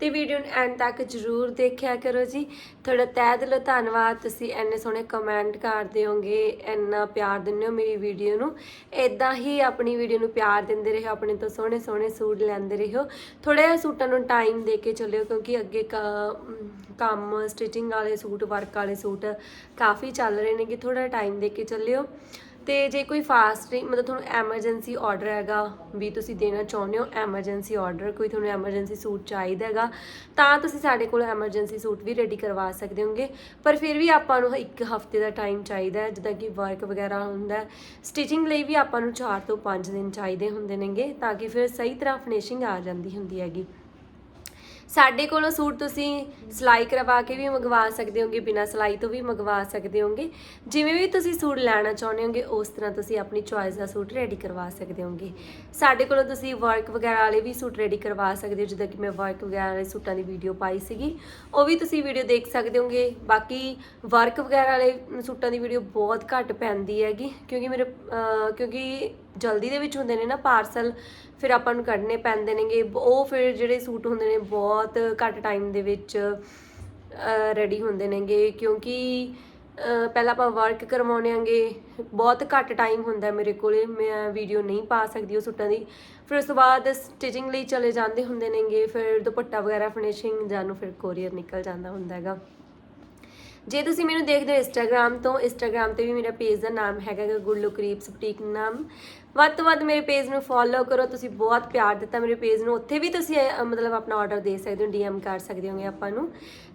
ਤੇ ਵੀਡੀਓ ਨੂੰ ਐਂਡ ਤੱਕ ਜਰੂਰ ਦੇਖਿਆ ਕਰੋ ਜੀ। ਤੁਹਾਡਾ ਤਹਿ ਦਿਲੋਂ ਧੰਨਵਾਦ। ਤੁਸੀਂ ਐਨੇ ਸੋਹਣੇ ਕਮੈਂਟ ਕਰਦੇ ਹੋਗੇ ਇੰਨਾ ਪਿਆਰ ਦਿੰਦੇ ਹੋ ਮੇਰੀ ਵੀਡੀਓ ਨੂੰ। ਇਦਾਂ ਹੀ ਆਪਣੀ ਵੀਡੀਓ ਨੂੰ ਪਿਆਰ ਦਿੰਦੇ ਰਹੋ, ਆਪਣੇ ਤੋਂ ਸੋਹਣੇ ਸੋਹਣੇ ਸੂਟ ਲੈਂਦੇ ਰਹੋ। ਥੋੜਾ ਜਿਹਾ ਸੂਟਾਂ ਨੂੰ ਟਾਈਮ ਦੇ ਕੇ ਚੱਲਿਓ, ਕਿਉਂਕਿ ਅੱਗੇ ਕ- ਕੰਮ ਸਟਿਚਿੰਗ ਵਾਲੇ ਸੂਟ ਵਰਕ ਵਾਲੇ ਸੂਟ ਕਾਫੀ ਚੱਲ ਰਹੇ ਨੇ ਕਿ ਥੋੜਾ ਟਾਈਮ ਦੇ ਕੇ ਚੱਲਿਓ। ਤੇ ਜੇ ਕੋਈ ਫਾਸਟਿੰਗ ਮਤਲਬ ਤੁਹਾਨੂੰ ਐਮਰਜੈਂਸੀ ਆਰਡਰ ਹੈਗਾ, ਵੀ ਤੁਸੀਂ ਦੇਣਾ ਚਾਹੁੰਦੇ ਹੋ ਐਮਰਜੈਂਸੀ ਆਰਡਰ ਕੋਈ ਤੁਹਾਨੂੰ ਐਮਰਜੈਂਸੀ ਸੂਟ ਚਾਹੀਦਾ ਹੈਗਾ, ਤਾਂ ਤੁਸੀਂ ਸਾਡੇ ਕੋਲ ਐਮਰਜੈਂਸੀ ਸੂਟ ਵੀ ਰੈਡੀ ਕਰਵਾ ਸਕਦੇ ਹੋਗੇ। ਪਰ ਫਿਰ ਵੀ ਆਪਾਂ ਨੂੰ ਇੱਕ ਹਫ਼ਤੇ ਦਾ ਟਾਈਮ ਚਾਹੀਦਾ ਹੈ, ਜਿੱਦਾਂ ਕਿ ਵਰਕ ਵਗੈਰਾ ਹੁੰਦਾ ਸਟਿਚਿੰਗ ਲਈ ਵੀ ਆਪਾਂ ਨੂੰ 4 ਤੋਂ 5 ਦਿਨ ਚਾਹੀਦੇ ਹੁੰਦੇ ਨੇਗੇ, ਤਾਂ ਕਿ ਫਿਰ ਸਹੀ ਤਰ੍ਹਾਂ ਫਿਨਿਸ਼ਿੰਗ ਆ ਜਾਂਦੀ ਹੁੰਦੀ ਹੈਗੀ। ਸਾਡੇ ਕੋਲੋਂ ਸੂਟ ਤੁਸੀਂ ਸਿਲਾਈ ਕਰਵਾ ਕੇ ਵੀ ਮੰਗਵਾ ਸਕਦੇ ਹੋਗੇ, ਬਿਨਾਂ ਸਿਲਾਈ ਤੋਂ ਵੀ ਮੰਗਵਾ ਸਕਦੇ ਹੋਗੇ। ਜਿਵੇਂ ਵੀ ਤੁਸੀਂ ਸੂਟ ਲੈਣਾ ਚਾਹੁੰਦੇ ਹੋਗੇ, ਉਸ ਤਰ੍ਹਾਂ ਤੁਸੀਂ ਆਪਣੀ ਚੁਆਇਸ ਦਾ ਸੂਟ ਰੈਡੀ ਕਰਵਾ ਸਕਦੇ ਹੋਗੇ। ਸਾਡੇ ਕੋਲੋਂ ਤੁਸੀਂ ਵਰਕ ਵਗੈਰਾ ਵਾਲੇ ਵੀ ਸੂਟ ਰੈਡੀ ਕਰਵਾ ਸਕਦੇ ਹੋ, ਜਿੱਦਾਂ ਕਿ ਮੈਂ ਵਰਕ ਵਗੈਰਾ ਵਾਲੇ ਸੂਟਾਂ ਦੀ ਵੀਡੀਓ ਪਾਈ ਸੀਗੀ। ਉਹ ਵੀ ਤੁਸੀਂ ਵੀਡੀਓ ਦੇਖ ਸਕਦੇ ਹੋਗੇ। ਬਾਕੀ ਵਰਕ ਵਗੈਰਾ ਵਾਲੇ ਸੂਟਾਂ ਦੀ ਵੀਡੀਓ ਬਹੁਤ ਘੱਟ ਪੈਂਦੀ ਹੈਗੀ, ਕਿਉਂਕਿ ਮੇਰੇ ਕਿਉਂਕਿ ਜਲਦੀ ਦੇ ਵਿੱਚ ਹੁੰਦੇ ਨੇ ਨਾ ਪਾਰਸਲ, ਫਿਰ ਆਪਾਂ ਨੂੰ ਕੱਢਨੇ ਪੈਂਦੇ ਨੇਗੇ। ਉਹ ਫਿਰ ਜਿਹੜੇ ਸੂਟ ਹੁੰਦੇ ਨੇ ਬਹੁਤ ਘੱਟ ਟਾਈਮ ਦੇ ਵਿੱਚ ਰੈਡੀ ਹੁੰਦੇ ਨੇਗੇ। ਕਿਉਂਕਿ ਪਹਿਲਾਂ ਆਪਾਂ ਵਰਕ ਕਰਵਾਉਣੇ ਆਂਗੇ। ਬਹੁਤ ਘੱਟ ਟਾਈਮ ਹੁੰਦਾ ਮੇਰੇ ਕੋਲੇ। ਮੈਂ ਵੀਡੀਓ ਨਹੀਂ ਪਾ ਸਕਦੀ ਉਹ ਸੂਟਾਂ ਦੀ। ਫਿਰ ਉਸ ਤੋਂ ਬਾਅਦ ਸਟਿਚਿੰਗ ਲਈ ਚਲੇ ਜਾਂਦੇ ਹੁੰਦੇ ਨੇਗੇ। ਫਿਰ ਦੁਪੱਟਾ ਵਗੈਰਾ ਫਿਨਿਸ਼ਿੰਗ ਜਾਨੂੰ ਫਿਰ ਕੋਰੀਅਰ ਨਿਕਲ ਜਾਂਦਾ ਹੁੰਦਾ ਹੈਗਾ। ਜੇ ਤੁਸੀਂ ਮੈਨੂੰ ਦੇਖਦੇ ਹੋ ਇੰਸਟਾਗ੍ਰam ਤੋਂ ਇੰਸਟਾਗ੍ਰam ਤੇ ਵੀ ਮੇਰਾ ਪੇਜ ਦਾ ਨਾਮ ਹੈਗਾ ਗਾ ਗੁੱਲੂ ਕਰੀਬਸ ਬੁਟੀਕ ਨਾਮ ਵੱਧ ਤੋਂ ਵੱਧ ਮੇਰੇ ਪੇਜ ਨੂੰ ਫੋਲੋ ਕਰੋ, ਤੁਸੀਂ ਬਹੁਤ ਪਿਆਰ ਦਿੱਤਾ ਮੇਰੇ ਪੇਜ ਨੂੰ। ਉੱਥੇ ਵੀ ਤੁਸੀਂ ਮਤਲਬ ਆਪਣਾ ਆਰਡਰ ਦੇ ਸਕਦੇ ਹੋ ਡੀਐਮ ਕਰ ਸਕਦੇ ਹੋਗੇ ਆਪਾਂ ਨੂੰ।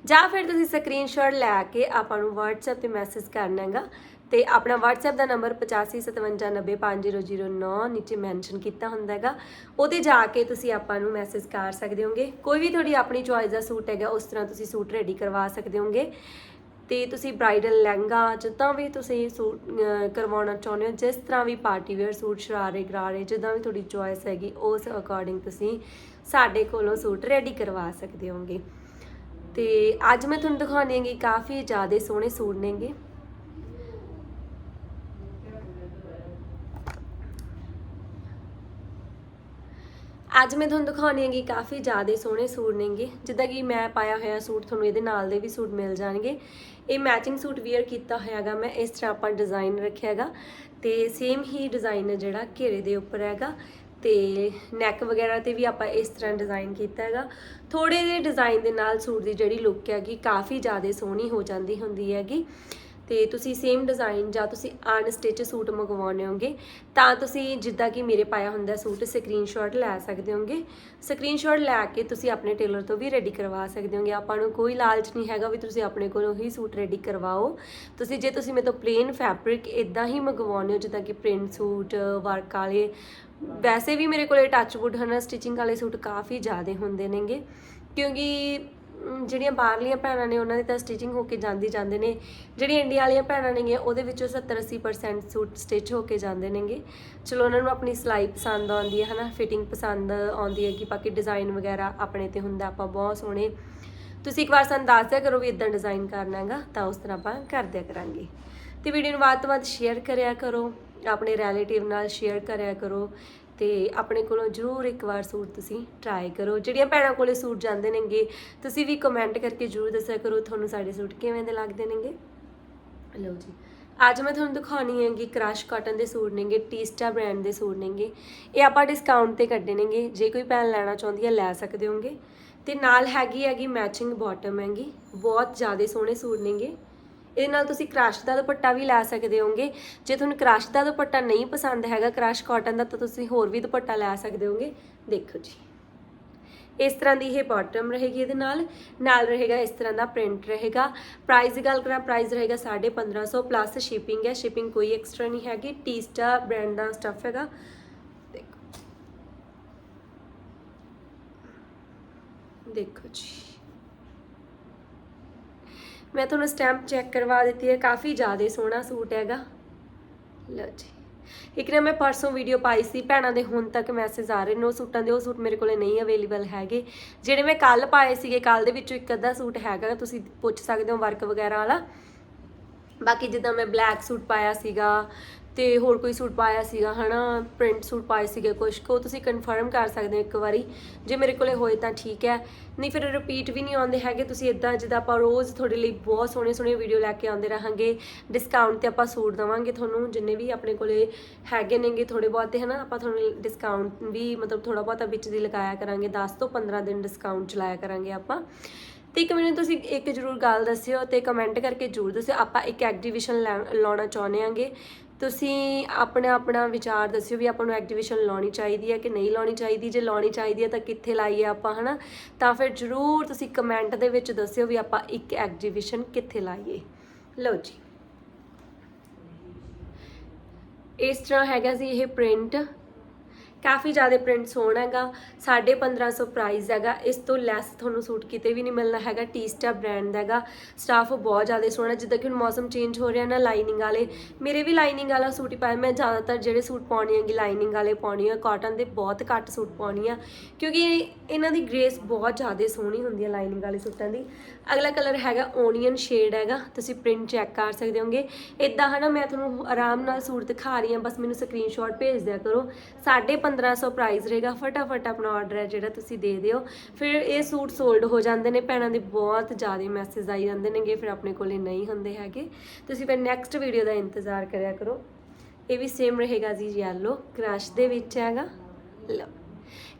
ਜਾਂ ਫਿਰ ਤੁਸੀਂ ਸਕਰੀਨਸ਼ਾਟ ਲੈ ਕੇ ਆਪਾਂ ਨੂੰ WhatsApp ਤੇ ਮੈਸੇਜ ਕਰਨਾ ਹੈਗਾ। ਤੇ ਆਪਣਾ WhatsApp ਦਾ ਨੰਬਰ 8557905009 ਨੀਚੇ ਮੈਂਸ਼ਨ ਕੀਤਾ ਹੁੰਦਾ ਹੈਗਾ। ਉਹਦੇ ਜਾ ਕੇ ਤੁਸੀਂ ਆਪਾਂ ਨੂੰ ਮੈਸੇਜ ਕਰ ਸਕਦੇ ਹੋਗੇ। ਕੋਈ ਵੀ ਤੁਹਾਡੀ ਆਪਣੀ ਚੋਇਸ ਦਾ ਸੂਟ ਹੈਗਾ, ਉਸ ਤਰ੍ਹਾਂ ਤੁਸੀਂ ਸੂਟ ਰੈਡੀ ਕਰਵਾ ਸਕਦੇ ਹੋਗੇ। ਤੇ ਤੁਸੀਂ ਬ੍ਰਾਈਡਲ ਲਹਿੰਗਾ ਜਿੱਦਾਂ ਵੀ ਤੁਸੀਂ ਸੂਟ ਕਰਵਾਉਣਾ ਚਾਹੁੰਦੇ ਹੋ, ਜਿਸ ਤਰ੍ਹਾਂ ਵੀ ਪਾਰਟੀ ਵੇਅਰ ਸੂਟ, ਸ਼ਰਾਰੇ, ਗਰਾਰੇ ਜਿੱਦਾਂ ਵੀ ਤੁਹਾਡੀ ਚੋਇਸ ਹੈਗੀ, ਉਸ ਅਕੋਰਡਿੰਗ ਤੁਸੀਂ ਸਾਡੇ ਕੋਲੋਂ ਸੂਟ ਰੈਡੀ ਕਰਵਾ ਸਕਦੇ ਹੋਗੇ ਤੇ ਅੱਜ ਮੈਂ ਤੁਹਾਨੂੰ ਦਿਖਾਉਣੀ ਹੈਗੀ ਕਾਫੀ ਜ਼ਿਆਦਾ ਸੋਹਣੇ ਸੂਟ ਨੇਗੇ। ਅੱਜ ਮੈਂ ਤੁਹਾਨੂੰ ਦਿਖਾਉਣੀ ਹੈਗੀ ਕਾਫੀ ਜ਼ਿਆਦਾ ਸੋਹਣੇ ਸੂਟ ਨੇਗੇ, ਜਿੱਦਾਂ ਕਿ ਮੈਂ ਪਾਇਆ ਹੋਇਆ ਸੂਟ ਤੁਹਾਨੂੰ ਇਹਦੇ ਨਾਲ ਦੇ ਵੀ ਸੂਟ ਮਿਲ ਜਾਣਗੇ। ਇਹ ਮੈਚਿੰਗ ਸੂਟ ਵੇਅਰ ਕੀਤਾ ਹੋਇਆਗਾ। ਮੈਂ ਇਸ ਤਰ੍ਹਾਂ ਆਪਾਂ ਡਿਜ਼ਾਈਨ ਰੱਖਿਆਗਾ ਤੇ ਸੇਮ ਹੀ ਡਿਜ਼ਾਈਨ ਹੈ ਜਿਹੜਾ ਘੇਰੇ ਦੇ ਉੱਪਰ ਹੈਗਾ। ਤੇ ਨੈਕ ਵਗੈਰਾ ਤੇ ਵੀ ਆਪਾਂ ਇਸ ਤਰ੍ਹਾਂ ਡਿਜ਼ਾਈਨ ਕੀਤਾ ਹੈਗਾ। ਥੋੜੇ ਜਿਹੇ ਡਿਜ਼ਾਈਨ ਦੇ ਨਾਲ ਸੂਟ ਦੀ ਜਿਹੜੀ ਲੁੱਕ ਹੈਗੀ, ਕਾਫੀ ਜ਼ਿਆਦਾ ਸੋਹਣੀ ਹੋ ਜਾਂਦੀ ਹੁੰਦੀ ਹੈਗੀ। ਤੇ ਤੁਸੀਂ ਸੇਮ ਡਿਜ਼ਾਈਨ ਜਾਂ ਤੁਸੀਂ ਅਨਸਟਿਚ ਸੂਟ ਮੰਗਵਾਉਣੇ ਹੋਗੇ ਤਾਂ ਤੁਸੀਂ ਜਿੱਦਾਂ ਕਿ ਮੇਰੇ ਪਾਇਆ ਹੁੰਦਾ ਸੂਟ ਸਕਰੀਨਸ਼ਾਟ ਲੈ ਸਕਦੇ ਹੋਗੇ ਸਕਰੀਨਸ਼ਾਟ ਲੈ ਕੇ ਤੁਸੀਂ ਆਪਣੇ ਟੇਲਰ ਤੋਂ ਵੀ ਰੈਡੀ ਕਰਵਾ ਸਕਦੇ ਹੋਗੇ ਆਪਾਂ ਨੂੰ ਕੋਈ ਲਾਲਚ ਨਹੀਂ ਹੈਗਾ ਵੀ ਤੁਸੀਂ ਆਪਣੇ ਕੋਲੋਂ ਹੀ ਸੂਟ ਰੈਡੀ ਕਰਵਾਓ। ਤੁਸੀਂ ਜੇ ਤੁਸੀਂ ਮੇਰੇ ਤੋਂ ਪਲੇਨ ਫੈਬਰਿਕ ਇਦਾਂ ਹੀ ਮੰਗਵਾਉਣੇ ਹੋ, ਜਿੱਦਾਂ ਕਿ ਪ੍ਰਿੰਟ ਸੂਟ ਵਰਕ ਵਾਲੇ, ਵੈਸੇ ਵੀ ਮੇਰੇ ਕੋਲੇ ਟੱਚਵੁੱਡ ਹਨਾ ਸਟਿਚਿੰਗ ਵਾਲੇ ਸੂਟ ਕਾਫੀ ਜ਼ਿਆਦੇ ਹੁੰਦੇ ਨੇਗੇ। ਕਿਉਂਕਿ ਜਿਹੜੀਆਂ ਬਾਹਰਲੀਆਂ ਭੈਣਾਂ ਨੇ ਉਹਨਾਂ ਦੀ ਤਾਂ ਸਟਿਚਿੰਗ ਹੋ ਕੇ ਜਾਂਦੀ ਜਾਂਦੇ ਨੇ, ਜਿਹੜੀਆਂ ਇੰਡੀਆ ਵਾਲੀਆਂ ਭੈਣਾਂ ਨੇਗੀਆਂ, ਉਹਦੇ ਵਿੱਚੋਂ 70 80% ਸੂਟ ਸਟਿਚ ਹੋ ਕੇ ਜਾਂਦੇ ਨੇਗੇ। ਚਲੋ, ਉਹਨਾਂ ਨੂੰ ਆਪਣੀ ਸਿਲਾਈ ਪਸੰਦ ਆਉਂਦੀ ਹੈ, ਹਨਾ? ਫਿਟਿੰਗ ਪਸੰਦ ਆਉਂਦੀ ਹੈ ਕਿ ਬਾਕੀ ਡਿਜ਼ਾਈਨ ਵਗੈਰਾ ਆਪਣੇ ਤੇ ਹੁੰਦਾ, ਆਪਾਂ ਬਹੁਤ ਸੋਹਣੇ। ਤੁਸੀਂ ਇੱਕ ਵਾਰ ਸਾਨੂੰ ਦੱਸ ਦਿਆ ਕਰੋ ਵੀ ਇਦਾਂ ਡਿਜ਼ਾਈਨ ਕਰਨਾ ਹੈਗਾ, ਤਾਂ ਉਸ ਤਰ੍ਹਾਂ ਆਪਾਂ ਕਰ ਦਿਆ ਕਰਾਂਗੇ। ਤੇ ਵੀਡੀਓ ਨੂੰ ਵੱਧ ਤੋਂ ਵੱਧ ਸ਼ੇਅਰ ਕਰਿਆ ਕਰੋ, ਆਪਣੇ ਰਿਲੇਟਿਵ ਨਾਲ ਸ਼ੇਅਰ ਕਰਿਆ ਕਰੋ ਤੇ ਆਪਣੇ ਕੋਲੋਂ ਜਰੂਰ ਇੱਕ ਵਾਰ ਸੂਟ ਤੁਸੀਂ ਟਰਾਈ ਕਰੋ। ਜਿਹੜੀਆਂ ਭੈਣਾਂ ਕੋਲੇ ਸੂਟ ਜਾਂਦੇ ਨੇਗੇ, ਤੁਸੀਂ ਵੀ ਕਮੈਂਟ ਕਰਕੇ ਜਰੂਰ ਦੱਸਿਆ ਕਰੋ ਤੁਹਾਨੂੰ ਸਾਡੇ ਸੂਟ ਕਿਵੇਂ ਦੇ ਲੱਗਦੇ ਨੇਗੇ। ਲਓ ਜੀ, ਅੱਜ ਮੈਂ ਤੁਹਾਨੂੰ ਦਿਖਾਉਣੀ ਹੈਗੀ ਕ੍ਰਸ਼ ਕਾਟਨ ਦੇ ਸੂਟ ਨੇਗੇ, ਟੀਸਟਾ ਬ੍ਰਾਂਡ ਦੇ ਸੂਟ ਨੇਗੇ। ਇਹ ਆਪਾਂ ਡਿਸਕਾਊਂਟ ਤੇ ਕੱਢੇ ਨੇਗੇ, ਜੇ ਕੋਈ ਭੈਣ ਲੈਣਾ ਚਾਹੁੰਦੀ ਹੈ ਲੈ ਸਕਦੇ ਹੋਗੇ ਤੇ ਨਾਲ ਹੈਗੀ ਹੈਗੀ ਮੈਚਿੰਗ ਬਾਟਮ ਹੈਗੀ, ਬਹੁਤ ਜ਼ਿਆਦਾ ਸੋਹਣੇ ਸੂਟ ਨੇਗੇ। ਇਹਦੇ ਨਾਲ ਤੁਸੀਂ ਕ੍ਰਸ਼ ਦਾ ਦੁਪੱਟਾ ਵੀ ਲੈ ਸਕਦੇ ਹੋਗੇ ਜੇ ਤੁਹਾਨੂੰ ਕਰਾਸ਼ ਦਾ ਦੁਪੱਟਾ ਨਹੀਂ ਪਸੰਦ ਹੈਗਾ ਕ੍ਰਸ਼ ਕਾਟਨ ਦਾ, ਤਾਂ ਤੁਸੀਂ ਹੋਰ ਵੀ ਦੁਪੱਟਾ ਲੈ ਸਕਦੇ ਹੋਗੇ ਦੇਖੋ ਜੀ। ਇਸ ਤਰ੍ਹਾਂ ਦੀ ਇਹ ਬਾਟਮ ਰਹੇਗੀ ਇਹਦੇ ਨਾਲ। ਨਾਲ ਰਹੇਗਾ ਇਸ ਤਰ੍ਹਾਂ ਦਾ ਪ੍ਰਿੰਟ ਰਹੇਗਾ। ਪ੍ਰਾਈਸ ਦੀ ਗੱਲ ਕਰਾਂ ਪ੍ਰਾਈਸ ਰਹੇਗਾ 1550 ਪਲੱਸ ਸ਼ਿਪਿੰਗ ਹੈ। ਸ਼ਿਪਿੰਗ ਕੋਈ ਐਕਸਟਰਾ ਨਹੀਂ ਹੈਗੀ। ਟੀਸਟਾ ਬ੍ਰਾਂਡ ਦਾ ਸਟੱਫ ਹੈਗਾ। ਦੇਖੋ। ਦੇਖੋ ਜੀ। ਮੈਂ ਤੁਹਾਨੂੰ ਸਟੈਂਪ ਚੈੱਕ ਕਰਵਾ ਦਿੱਤੀ ਹੈ, ਕਾਫੀ ਜ਼ਿਆਦਾ ਸੋਹਣਾ ਸੂਟ ਹੈਗਾ। ਲਓ ਜੀ। ਇੱਕ ਨਾ ਮੈਂ ਪਰਸੋਂ ਵੀਡੀਓ ਪਾਈ ਸੀ, ਭੈਣਾਂ ਦੇ ਹੁਣ ਤੱਕ ਮੈਸੇਜ ਆ ਰਹੇ ਨੇ ਉਹ ਸੂਟਾਂ ਦੇ, ਉਹ ਸੂਟ ਮੇਰੇ ਕੋਲੇ ਨਹੀਂ ਅਵੇਲੇਬਲ ਹੈਗੇ। ਜਿਹੜੇ ਮੈਂ ਕੱਲ ਪਾਏ ਸੀਗੇ ਕੱਲ ਦੇ ਵਿੱਚੋਂ ਇੱਕ ਅੱਧਾ ਸੂਟ ਹੈਗਾ, ਤੁਸੀਂ ਪੁੱਛ ਸਕਦੇ ਹੋ ਵਰਕ ਵਗੈਰਾ ਵਾਲਾ। ਬਾਕੀ ਜਿੱਦਾਂ ਮੈਂ ਬਲੈਕ ਸੂਟ ਪਾਇਆ ਸੀਗਾ ਤੇ ਹੋਰ ਕੋਈ ਸੂਟ ਪਾਇਆ ਸੀਗਾ, ਹਨਾ? ਪ੍ਰਿੰਟ ਸੂਟ ਪਾਏ ਸੀਗੇ ਕੁਛ, ਕੋ ਤੁਸੀਂ ਕਨਫਰਮ ਕਰ ਸਕਦੇ ਹੋ ਇੱਕ ਵਾਰੀ। ਜੇ ਮੇਰੇ ਕੋਲੇ ਹੋਏ ਤਾਂ ਠੀਕ ਹੈ। ਨਹੀਂ ਫਿਰ ਰਿਪੀਟ ਵੀ ਨਹੀਂ ਆਉਂਦੇ ਹੈਗੇ। ਤੁਸੀਂ ਇਦਾਂ ਜਿੱਦਾਂ ਆਪਾਂ ਰੋਜ਼ ਤੁਹਾਡੇ ਲਈ ਬਹੁਤ ਸੋਹਣੇ ਸੋਹਣੇ ਵੀਡੀਓ ਲੈ ਕੇ ਆਉਂਦੇ ਰਹਾਂਗੇ। ਡਿਸਕਾਊਂਟ ਤੇ ਆਪਾਂ ਸੂਟ ਦਵਾਂਗੇ ਤੁਹਾਨੂੰ, ਜਿੰਨੇ ਵੀ ਆਪਣੇ ਕੋਲੇ ਹੈਗੇ ਨੇਗੇ ਥੋੜੇ ਬਹੁਤੇ, ਹਨਾ? ਆਪਾਂ ਤੁਹਾਨੂੰ ਡਿਸਕਾਊਂਟ ਵੀ ਮਤਲਬ ਥੋੜਾ ਬਹੁਤਾ ਵਿੱਚ ਦੀ ਲਗਾਇਆ ਕਰਾਂਗੇ। 10 ਤੋਂ 15 ਦਿਨ ਡਿਸਕਾਊਂਟ ਚਲਾਇਆ ਕਰਾਂਗੇ ਆਪਾਂ। ਤੇ ਇੱਕ ਮੈਨੂੰ ਤੁਸੀਂ ਇੱਕ ਜ਼ਰੂਰ ਗੱਲ ਦੱਸਿਓ ਤੇ ਕਮੈਂਟ ਕਰਕੇ ਜ਼ਰੂਰ ਦੱਸਿਓ। ਆਪਾਂ ਇੱਕ ਐਗਜੀਬਿਸ਼ਨ ਲਾਉਣਾ ਚਾਹੁੰਦੇ ਆਂਗੇ ਤੁਸੀਂ ਆਪਣਾ ਆਪਣਾ ਵਿਚਾਰ ਦੱਸਿਓ ਵੀ ਆਪਾਂ ਨੂੰ ਐਗਜੀਬਿਸ਼ਨ ਲਾਉਣੀ ਚਾਹੀਦੀ ਹੈ ਕਿ ਨਹੀਂ ਲਾਉਣੀ ਚਾਹੀਦੀ। ਜੇ ਲਾਉਣੀ ਚਾਹੀਦੀ ਹੈ ਤਾਂ ਕਿੱਥੇ ਲਾਈਏ ਆਪਾਂ, ਹਨਾ? ਤਾਂ ਫਿਰ ਜ਼ਰੂਰ ਤੁਸੀਂ ਕਮੈਂਟ ਦੇ ਵਿੱਚ ਦੱਸਿਓ ਵੀ ਆਪਾਂ ਇੱਕ ਐਗਜੀਬਿਸ਼ਨ ਕਿੱਥੇ ਲਾਈਏ। ਲਓ ਜੀ। ਇਸ ਤਰ੍ਹਾਂ ਹੈਗਾ ਸੀ ਇਹ ਪ੍ਰਿੰਟ ਕਾਫੀ ਜ਼ਿਆਦਾ ਪ੍ਰਿੰਟ ਸੋਹਣਾ ਹੈਗਾ 1550 ਪ੍ਰਾਈਸ ਹੈਗਾ, ਇਸ ਤੋਂ ਲੈਸ ਤੁਹਾਨੂੰ ਸੂਟ ਕਿਤੇ ਵੀ ਨਹੀਂ ਮਿਲਣਾ ਹੈਗਾ ਟੀਸਟਾ ਬ੍ਰਾਂਡ ਦਾ ਹੈਗਾ ਸਟਾਫ ਬਹੁਤ ਜ਼ਿਆਦਾ ਸੋਹਣਾ, ਜਿੱਦਾਂ ਕਿ ਹੁਣ ਮੌਸਮ ਚੇਂਜ ਹੋ ਰਿਹਾ ਨਾ ਲਾਈਨਿੰਗ ਵਾਲੇ, ਮੇਰੇ ਵੀ ਲਾਈਨਿੰਗ ਵਾਲਾ ਸੂਟ ਹੀ ਪਾਇਆ, ਮੈਂ ਜ਼ਿਆਦਾਤਰ ਜਿਹੜੇ ਸੂਟ ਪਾਉਣੀ ਹੈਗੀ ਲਾਈਨਿੰਗ ਵਾਲੇ ਪਾਉਣੀ ਹੈ ਕਾਟਨ ਦੇ ਬਹੁਤ ਘੱਟ ਸੂਟ ਪਾਉਣੀ ਆ, ਕਿਉਂਕਿ ਇਹਨਾਂ ਦੀ ਗ੍ਰੇਸ ਬਹੁਤ ਜ਼ਿਆਦਾ ਸੋਹਣੀ ਹੁੰਦੀ ਹੈ ਲਾਈਨਿੰਗ ਵਾਲੇ ਸੂਟਾਂ ਦੀ। ਅਗਲਾ ਕਲਰ ਹੈਗਾ ਓਨੀਅਨ ਸ਼ੇਡ ਹੈਗਾ, ਤੁਸੀਂ ਪ੍ਰਿੰਟ ਚੈੱਕ ਕਰ ਸਕਦੇ ਹੋਗੇ ਇਦਾਂ ਹਨਾ ਮੈਂ ਤੁਹਾਨੂੰ ਆਰਾਮ ਨਾਲ ਸੂਟ ਦਿਖਾ ਰਹੀ ਹਾਂ ਬਸ ਮੈਨੂੰ ਸਕਰੀਨਸ਼ਾਟ ਭੇਜ ਦਿਆ ਕਰੋ 1550 ਪ੍ਰਾਈਸ ਰਹੇਗਾ। ਫਟਾਫਟ ਆਪਣਾ ਆਰਡਰ ਹੈ ਜਿਹੜਾ ਤੁਸੀਂ ਦੇ ਦਿਓ। ਫਿਰ ਇਹ ਸੂਟ ਸੋਲਡ ਹੋ ਜਾਂਦੇ ਨੇ। ਭੈਣਾਂ ਦੇ ਬਹੁਤ ਜ਼ਿਆਦਾ ਮੈਸੇਜ ਆਈ ਜਾਂਦੇ ਨੇਗੇ। ਫਿਰ ਆਪਣੇ ਕੋਲੇ ਨਹੀਂ ਹੁੰਦੇ ਹੈਗੇ। ਤੁਸੀਂ ਫਿਰ ਨੈਕਸਟ ਵੀਡੀਓ ਦਾ ਇੰਤਜ਼ਾਰ ਕਰਿਆ ਕਰੋ। ਇਹ ਵੀ ਸੇਮ ਰਹੇਗਾ ਜੀ ਯੈਲੋ ਕ੍ਰਸ਼ ਦੇ ਵਿੱਚ ਹੈਗਾ। ਲਓ।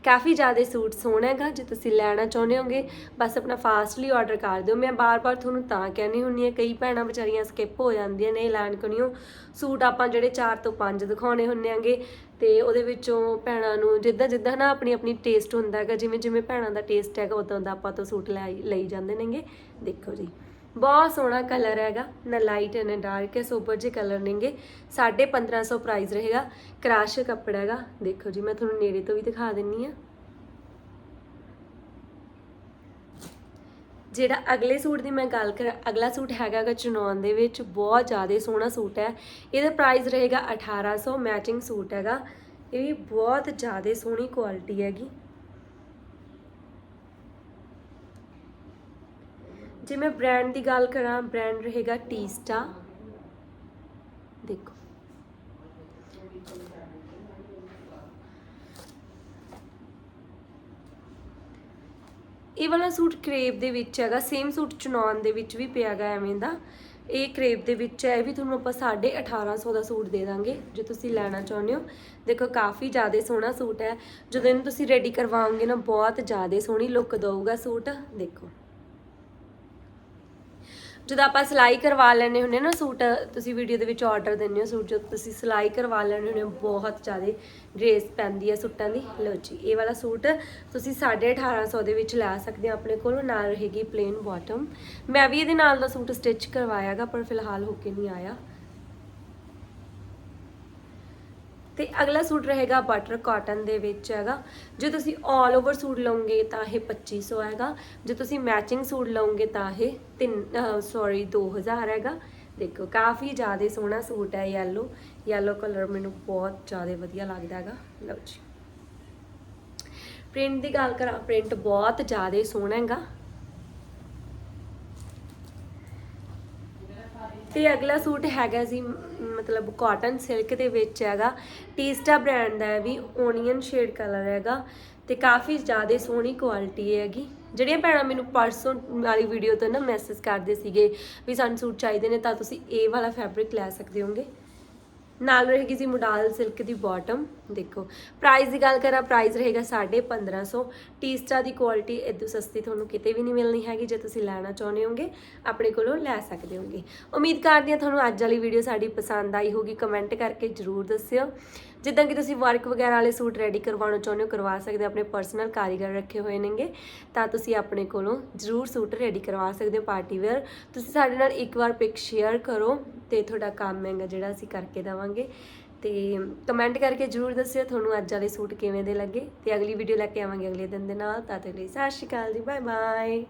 ਕਾਫੀ ਜ਼ਿਆਦਾ ਸੂਟ ਸੋਹਣਾ ਹੈਗਾ, ਜੇ ਤੁਸੀਂ ਲੈਣਾ ਚਾਹੁੰਦੇ ਹੋਗੇ, ਬਸ ਆਪਣਾ ਫਾਸਟਲੀ ਆਰਡਰ ਕਰ ਦਿਓ। ਮੈਂ ਬਾਰ-ਬਾਰ ਤੁਹਾਨੂੰ ਤਾਂ ਕਹਿੰਦੀ ਹੁੰਨੀ ਹੈ, ਕਈ ਭੈਣਾਂ ਵਿਚਾਰੀਆਂ ਸਕਿਪ ਹੋ ਜਾਂਦੀਆਂ ਨੇ, ਲੈਣ ਕਣੀਓ। ਸੂਟ ਆਪਾਂ ਜਿਹੜੇ 4 ਤੋਂ 5 ਦਿਖਾਉਣੇ ਹੁੰਨੇ ਆਂਗੇ ਤੇ ਉਹਦੇ ਵਿੱਚੋਂ ਭੈਣਾਂ ਨੂੰ ਜਿੱਦਾਂ ਜਿੱਦਾਂ ਨਾ ਆਪਣੀ ਆਪਣੀ ਟੇਸਟ ਹੁੰਦਾ ਹੈਗਾ, ਜਿਵੇਂ ਜਿਵੇਂ ਭੈਣਾਂ ਦਾ ਟੇਸਟ ਹੈਗਾ ਉਦਾਂ ਦਾ ਆਪਾਂ ਤੋਂ ਸੂਟ ਲੈ ਲਈ ਜਾਂਦੇ ਨੇਗੇ। ਦੇਖੋ ਜੀ। ਬਹੁਤ ਸੋਹਣਾ ਕਲਰ ਹੈਗਾ। ਨਾ ਲਾਈਟ ਨਾ ਡਾਰਕ ਹੈ ਸੋਬਰ ਜੇ ਕਲਰ ਨੇਗੇ 1550 ਪ੍ਰਾਈਸ ਰਹੇਗਾ। ਕਰਾਸ਼ ਕੱਪੜਾ ਹੈਗਾ। ਦੇਖੋ ਜੀ, ਮੈਂ ਤੁਹਾਨੂੰ ਨੇੜੇ ਤੋਂ ਵੀ ਦਿਖਾ ਦਿੰਨੀ ਆ। ਜਿਹੜਾ ਅਗਲੇ ਸੂਟ ਦੀ ਮੈਂ ਗੱਲ ਕਰਾਂ, ਅਗਲਾ ਸੂਟ ਹੈਗਾਗਾ ਚਨੌਨ ਦੇ ਵਿੱਚ। ਬਹੁਤ ਜ਼ਿਆਦਾ ਸੋਹਣਾ ਸੂਟ ਹੈ। ਇਹਦਾ ਪ੍ਰਾਈਸ ਰਹੇਗਾ 1800 ਮੈਚਿੰਗ ਸੂਟ ਹੈਗਾ। ਇਹ ਵੀ ਬਹੁਤ ਜ਼ਿਆਦਾ ਸੋਹਣੀ ਕੁਆਲਿਟੀ ਹੈਗੀ। ਜੇ ਮੈਂ ਬ੍ਰਾਂਡ ਦੀ ਗੱਲ ਕਰਾਂ ਬ੍ਰਾਂਡ ਰਹੇਗਾ ਟੀਸਟਾ ਦੇਖੋ। ਇਹ ਵਾਲਾ ਸੂਟ ਕਰੇਪ ਦੇ ਵਿੱਚ ਹੈਗਾ ਸੇਮ ਸੂਟ ਚੁਨਾਨ ਦੇ ਵਿੱਚ ਵੀ ਪਿਆਗਾ ਐਵੇਂ ਦਾ। ਇਹ ਕਰੇਪ ਦੇ ਵਿੱਚ ਹੈ, ਇਹ ਵੀ ਤੁਹਾਨੂੰ ਆਪਾਂ 1850 ਦਾ ਸੂਟ ਦੇ ਦਾਂਗੇ, ਜੇ ਤੁਸੀਂ ਲੈਣਾ ਚਾਹੁੰਦੇ ਹੋ। ਦੇਖੋ, ਕਾਫੀ ਜ਼ਿਆਦਾ ਸੋਹਣਾ ਸੂਟ ਹੈ। ਜਦੋਂ ਇਹਨੂੰ ਤੁਸੀਂ ਰੈਡੀ ਕਰਵਾਓਗੇ ਨਾ, ਬਹੁਤ ਜ਼ਿਆਦਾ ਸੋਹਣੀ ਲੁੱਕ ਦਊਗਾ ਸੂਟ। ਦੇਖੋ। ਜਦੋਂ ਆਪਾਂ ਸਿਲਾਈ ਕਰਵਾ ਲੈਣੇ ਹੁੰਨੇ ਨਾ ਸੂਟ, ਤੁਸੀਂ ਵੀਡੀਓ ਦੇ ਵਿੱਚ ਆਰਡਰ ਦਿੰਦੇ ਹੋ ਸੂਟ, ਜਦੋਂ ਤੁਸੀਂ ਸਿਲਾਈ ਕਰਵਾ ਲੈਣੇ ਹੁੰਨੇ ਬਹੁਤ ਜ਼ਿਆਦਾ ਗ੍ਰੇਸ ਪੈਂਦੀ ਹੈ ਸੂਟਾਂ ਦੀ। ਲਓ ਜੀ, ਇਹ ਵਾਲਾ ਸੂਟ ਤੁਸੀਂ 1850 ਦੇ ਵਿੱਚ ਲੈ ਸਕਦੇ ਹੋ, ਆਪਣੇ ਕੋਲ, ਨਾਲ ਰਹੇਗੀ ਪਲੇਨ ਬਾਟਮ ਮੈਂ ਵੀ ਇਹਦੇ ਨਾਲ ਦਾ ਸੂਟ ਸਟਿਚ ਕਰਵਾਇਆਗਾ ਪਰ ਫਿਲਹਾਲ ਹੋ ਕੇ ਨਹੀਂ ਆਇਆ। ਤੇ ਅਗਲਾ ਸੂਟ ਰਹੇਗਾ ਬਟਰ ਕਾਟਨ ਦੇ ਵਿੱਚ ਹੈਗਾ। ਜੇ ਤੁਸੀਂ 올 ਓਵਰ ਸੂਟ ਲਓਗੇ ਤਾਂ ਇਹ 2500 ਹੈਗਾ। ਜੇ ਤੁਸੀਂ ਮੈਚਿੰਗ ਸੂਟ ਲਓਗੇ ਤਾਂ ਇਹ 3 ਸੌਰੀ 2000 ਹੈਗਾ। ਦੇਖੋ, ਕਾਫੀ ਜ਼ਿਆਦਾ ਸੋਹਣਾ ਸੂਟ ਹੈ ਯੈਲੋ ਯੈਲੋ ਕਲਰ ਮੈਨੂੰ ਬਹੁਤ ਜ਼ਿਆਦਾ ਵਧੀਆ ਲੱਗਦਾ ਹੈਗਾ। ਲਓ ਜੀ। ਪ੍ਰਿੰਟ ਦੀ ਗੱਲ ਕਰਾਂ ਪ੍ਰਿੰਟ ਬਹੁਤ ਜ਼ਿਆਦਾ ਸੋਹਣਾ ਹੈਗਾ। ਤੇ ਅਗਲਾ ਸੂਟ ਹੈਗਾ ਜੀ, ਮਤਲਬ ਕਾਟਨ ਸਿਲਕ ਦੇ ਵਿੱਚ ਹੈਗਾ। ਟੀਸਟਾ ਬ੍ਰਾਂਡ ਦਾ ਹੈ ਵੀ ਓਨੀਅਨ ਸ਼ੇਡ ਕਲਰ ਹੈਗਾ ਤੇ ਕਾਫੀ ਜ਼ਿਆਦਾ ਸੋਹਣੀ ਕੁਆਲਿਟੀ ਹੈਗੀ। ਜਿਹੜੀਆਂ ਭੈਣਾਂ ਮੈਨੂੰ ਪਰਸੋਂ ਵਾਲੀ ਵੀਡੀਓ ਤੋਂ ਨਾ ਮੈਸੇਜ ਕਰਦੇ ਸੀਗੇ ਵੀ ਸਾਨੂੰ ਸੂਟ ਚਾਹੀਦੇ ਨੇ ਤਾਂ ਤੁਸੀਂ ਇਹ ਵਾਲਾ ਫੈਬਰਿਕ ਲੈ ਸਕਦੇ ਹੋਗੇ ਨਾਲ ਰਹੇਗੀ ਜੀ ਮੁਡਾਲ ਸਿਲਕ ਦੀ ਬਾਟਮ ਦੇਖੋ। ਪ੍ਰਾਈਸ ਦੀ ਗੱਲ ਕਰਾਂ ਪ੍ਰਾਈਸ ਰਹੇਗਾ 1550 ਟੀਸਟਾ ਦੀ ਕੁਆਲਿਟੀ ਇਦੋਂ ਸਸਤੀ ਤੁਹਾਨੂੰ ਕਿਤੇ ਵੀ ਨਹੀਂ ਮਿਲਣੀ ਹੈਗੀ, ਜੇ ਤੁਸੀਂ ਲੈਣਾ ਚਾਹੁੰਦੇ ਹੋਗੇ, ਆਪਣੇ ਕੋਲੋਂ ਲੈ ਸਕਦੇ ਹੋਗੇ। ਉਮੀਦ ਕਰਦੀ ਹਾਂ ਤੁਹਾਨੂੰ ਅੱਜ ਵਾਲੀ ਵੀਡੀਓ ਸਾਡੀ ਪਸੰਦ ਆਈ ਹੋਗੀ ਕਮੈਂਟ ਕਰਕੇ ਜਰੂਰ ਦੱਸਿਓ। ਜਿੱਦਾਂ ਕਿ ਤੁਸੀਂ ਵਰਕ ਵਗੈਰਾ ਵਾਲੇ ਸੂਟ ਰੈਡੀ ਕਰਵਾਉਣਾ ਚਾਹੁੰਦੇ ਹੋ, ਕਰਵਾ ਸਕਦੇ ਹੋ, ਆਪਣੇ ਪਰਸਨਲ ਕਾਰੀਗਰ ਰੱਖੇ ਹੋਏ ਨੇਗੇ, ਤਾਂ ਤੁਸੀਂ ਆਪਣੇ ਕੋਲੋਂ ਜਰੂਰ ਸੂਟ ਰੈਡੀ ਕਰਵਾ ਸਕਦੇ ਹੋ ਪਾਰਟੀ ਵੇਅਰ ਤੁਸੀਂ ਸਾਡੇ ਨਾਲ ਇੱਕ ਵਾਰ ਪਿਕ ਸ਼ੇਅਰ ਕਰੋ ਤੇ ਤੁਹਾਡਾ ਕੰਮ ਹੈਗਾ ਜਿਹੜਾ ਅਸੀਂ ਕਰਕੇ ਦੇਵਾਂਗੇ। ਤੇ ਕਮੈਂਟ ਕਰਕੇ ਜਰੂਰ ਦੱਸਿਓ ਤੁਹਾਨੂੰ ਅੱਜ ਵਾਲੇ ਸੂਟ ਕਿਵੇਂ ਦੇ ਲੱਗੇ। ਤੇ ਅਗਲੀ ਵੀਡੀਓ ਲੈ ਕੇ ਆਵਾਂਗੇ ਅਗਲੇ ਦਿਨ ਦੇ ਨਾਲ। ਤਾਂ ਤੇ ਲਈ ਸਤਿ ਸ਼੍ਰੀ ਅਕਾਲ ਜੀ ਬਾਏ ਬਾਏ